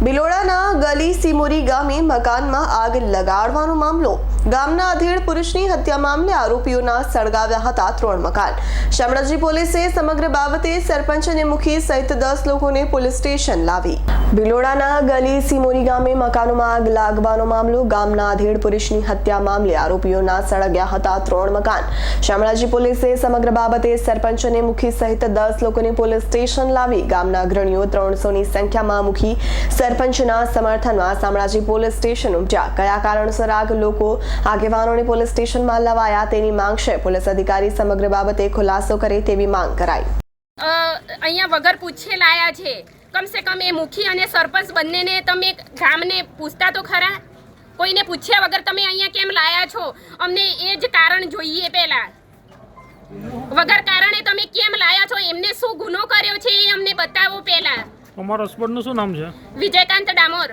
બિલોડાના ગલી સિમોરી ગામે મકાનમાં આગ લગાડવાનો મામલો ગામના અધેડ પુરુષની હત્યા મામલે આરોપીઓના સળગાવ્યા હતા ત્રણ મકાન. શામળાજી પોલીસે સમગ્ર બાબતે સરપંચ અને મુખી સહિત દસ લોકોને પોલીસ સ્ટેશન લાવી. ભિલોડાના ગલી સિમોરી ગામે મકાનોમાં આગ લાગવાનો મામલો, ગામના અધેડ પુરુષની હત્યા મામલે આરોપીઓના સળગ્યા હતા ત્રણ મકાન. શામળાજી પોલીસે સમગ્ર બાબતે સરપંચ અને મુખી સહિત દસ લોકોને પોલીસ સ્ટેશન લાવી ગામના અગ્રણીઓ ત્રણસોની સંખ્યામાં મુખી સરપંચના સમર્થનમાં શામળાજી પોલીસ સ્ટેશન ઉપજ્યા. કયા કારણસર આગ લોકો આગેવાનોને પોલીસ સ્ટેશનમાં લવાયા તેની માંગ છે. પોલીસ અધિકારી સમગ્ર બાબતે ખુલાસો કરે તેવી માંગ કરાઈ. અહીંયા વગર પૂછે લાયા છે. કમસે કમ એ મુખી અને સરપંચ બંનેને તમે ગામને પૂછતા તો ખરા? કોઈને પૂછ્યા વગર તમે અહીંયા કેમ લાયા છો? અમને એ જ કારણ જોઈએ પહેલા. વગર કારણે તમે કેમ લાયા છો? એમને શું ગુનો કર્યો છે એ અમને બતાવો પહેલા. તમારા હસબન્ડનું શું નામ છે? વિજયકાંત ડામોર.